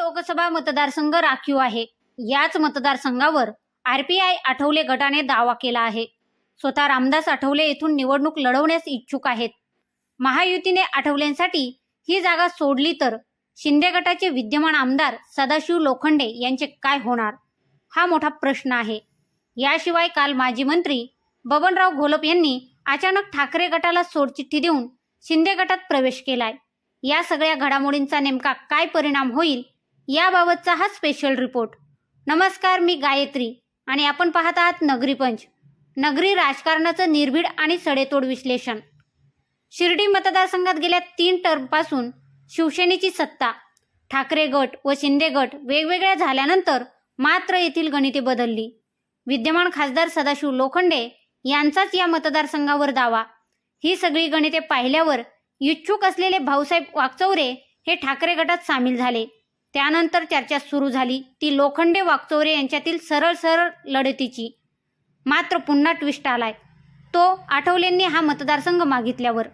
लोकसभा मतदारसंघ राखीव आहे. याच मतदारसंघावर आरपीआय आठवले गटाने दावा केला आहे. स्वतः रामदास आठवले येथून निवडणूक लढवण्यास इच्छुक आहेत. महायुतीने आठवलेंसाठी ही जागा सोडली तर शिंदे गटाचे विद्यमान आमदार सदाशिव लोखंडे यांचे काय होणार? हा मोठा प्रश्न आहे. याशिवाय काल माजी मंत्री बबनराव घोलप यांनी अचानक ठाकरे गटाला सोडचिठ्ठी देऊन शिंदे गटात प्रवेश केलाय. या सगळ्या घडामोडींचा नेमका काय परिणाम होईल? याबाबतचा हा स्पेशल रिपोर्ट नमस्कार मी गायत्री आणि आपण पाहत आहात नगरी पंच. नगरी राजकारणाचं निर्भीड आणि सडेतोड विश्लेषण. शिर्डी मतदारसंघात गेल्या तीन टर्मपासून शिवसेनेची सत्ता ठाकरे गट व शिंदे गट वेगवेगळ्या झाल्यानंतर मात्र येथील गणिते बदलली. विद्यमान खासदार सदाशिव लोखंडे यांचाच या मतदारसंघावर दावा. ही सगळी गणिते पाहिल्यावर इच्छुक असलेले भाऊसाहेब वागचौरे हे ठाकरे गटात सामील झाले. त्यानंतर चर्चा सुरू झाली. ती लोखंडे वाकचोरे यांच्यातील सरळ सरळ लढतीची. मात्र पुन्हा ट्विस्ट आलाय. तो आठवलेंनी हा मतदारसंघ मागितल्यावर.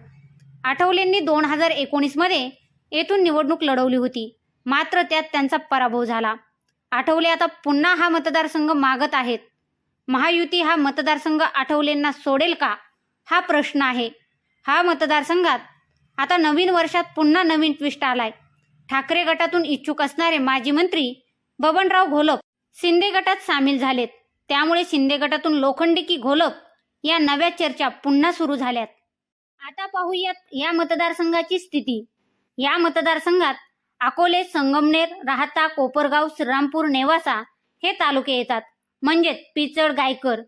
आठवलेंनी दोन हजार एकोणीसमध्ये येथून निवडणूक लढवली होती. मात्र त्यात त्यांचा पराभव झाला. आठवले आता पुन्हा हा मतदारसंघ मागत आहेत. महायुती हा मतदारसंघ आठवलेंना सोडेल का? हा प्रश्न आहे. हा मतदारसंघात आता नवीन वर्षात पुन्हा नवीन ट्विस्ट आलाय. ठाकरे गटातून इच्छुक असणारे माजी मंत्री बबनराव घोलप शिंदे गटात सामील झालेत. त्यामुळे शिंदे गटातून लोखंडी की घोलप या नव्या चर्चा पुन्हा सुरू झाल्यात. आता पाहूयात या मतदारसंघाची स्थिती. या मतदारसंघात अकोले संगमनेर राहता कोपरगाव श्रीरामपूर नेवासा हे तालुके येतात. म्हणजेच पिचड गायकर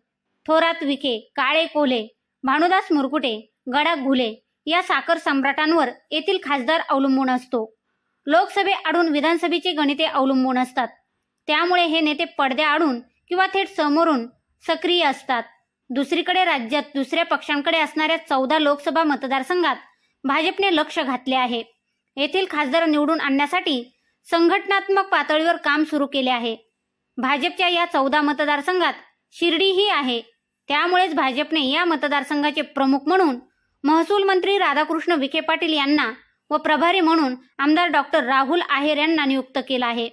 थोरात विखे काळे कोले भानुदास मुरकुटे गडाक घुले या साखर सम्राटांवर येथील खासदार अवलंबून असतो. लोकसभे आडून विधानसभेची गणिते अवलंबून असतात. त्यामुळे हे नेते पडद्या आडून किंवा थेट समोरून सक्रिय असतात. दुसरीकडे राज्यात दुसऱ्या पक्षांकडे असणाऱ्या चौदा लोकसभा मतदारसंघात भाजपने लक्ष घातले आहे. येथील खासदार निवडून आणण्यासाठी संघटनात्मक पातळीवर काम सुरू केले आहे. भाजपच्या या चौदा मतदारसंघात शिर्डीही आहे. त्यामुळेच भाजपने या मतदारसंघाचे प्रमुख म्हणून महसूल मंत्री राधाकृष्ण विखे पाटील यांना व प्रभारी म्हणून आमदार डॉक्टर राहुल आहेर यांना नियुक्त केलं आहे.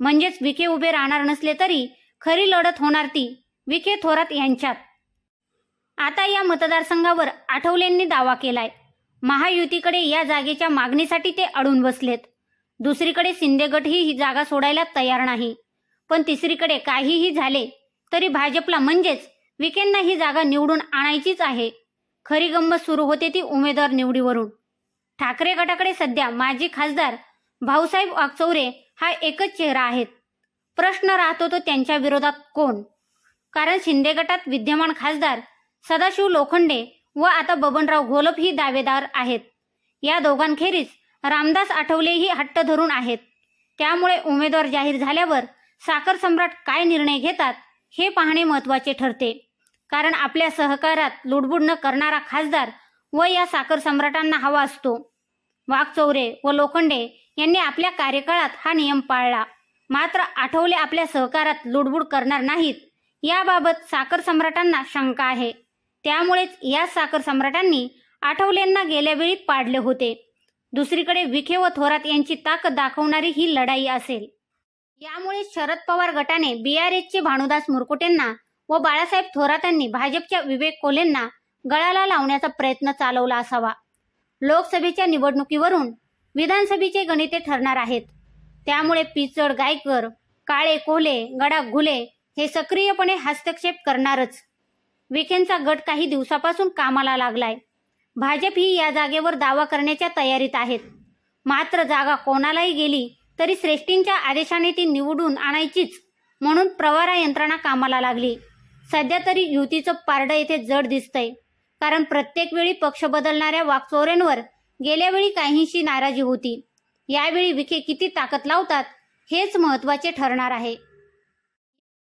म्हणजेच विखे उभे राहणार नसले तरी खरी लढत होणार ती विखे थोरात यांच्यात. आता या मतदारसंघावर आठवलेंनी दावा केलाय. महायुतीकडे या जागेच्या मागणीसाठी ते अडून बसलेत. दुसरीकडे शिंदे गटही ही जागा सोडायला तयार नाही. पण तिसरीकडे काहीही झाले तरी भाजपला म्हणजेच विखेंना ही जागा निवडून आणायचीच आहे. खरी गंमत सुरू होते ती उमेदवार निवडीवरून. ठाकरे गटाकडे सध्या माजी खासदार भाऊसाहेब वागचौरे हा एकच चेहरा आहेत प्रश्न राहतो तो त्यांच्या विरोधात कोण? कारण शिंदे गटात विद्यमान खासदार सदाशिव लोखंडे व आता बबनराव घोलप ही दावेदार आहेत. या दोघांखेरीज रामदास आठवलेही हट्ट धरून आहेत. त्यामुळे उमेदवार जाहीर झाल्यावर साखर सम्राट काय निर्णय घेतात हे पाहणे महत्त्वाचे ठरते. कारण आपल्या सहकारात लुडबुड न करणारा खासदार व या साखर सम्राटांना हवा असतो. वाघचौरे व लोखंडे यांनी आपल्या कार्यकाळात हा नियम पाळला. मात्र आठवले आपल्या सहकारात लुडबुड करणार नाहीत याबाबत साखर सम्राटांना शंका आहे. त्यामुळेच या साखर सम्राटांनी आठवलेंना गेल्या वेळी पाडले होते. दुसरीकडे विखे व थोरात यांची ताकद दाखवणारी ही लढाई असेल. यामुळे शरद पवार गटाने बीआरएसचे भानुदास मुरकुटेंना व बाळासाहेब थोरातांनी भाजपच्या विवेक कोलेंना गळाला लावण्याचा प्रयत्न चालवला असावा. लोकसभेच्या निवडणुकीवरून विधानसभेचे गणिते ठरणार आहेत. त्यामुळे पिचड गायकर काळे कोले गडा घुले हे सक्रियपणे हस्तक्षेप करणारच. विखेंचा गट काही दिवसापासून कामाला लागलाय. भाजप ही या जागेवर दावा करण्याच्या तयारीत आहेत. मात्र जागा कोणालाही गेली तरी श्रेष्ठींच्या आदेशाने ती निवडून आणायचीच म्हणून प्रवारा यंत्रणा कामाला लागली. सध्या तरी युतीचं पारडं येथे जड दिसतंय. कारण प्रत्येक वेळी पक्ष बदलणाऱ्या वाकचोऱ्यांवर गेल्या वेळी काहीशी नाराजी होती. यावेळी विखे किती ताकद लावतात हेच महत्त्वाचे ठरणार आहे.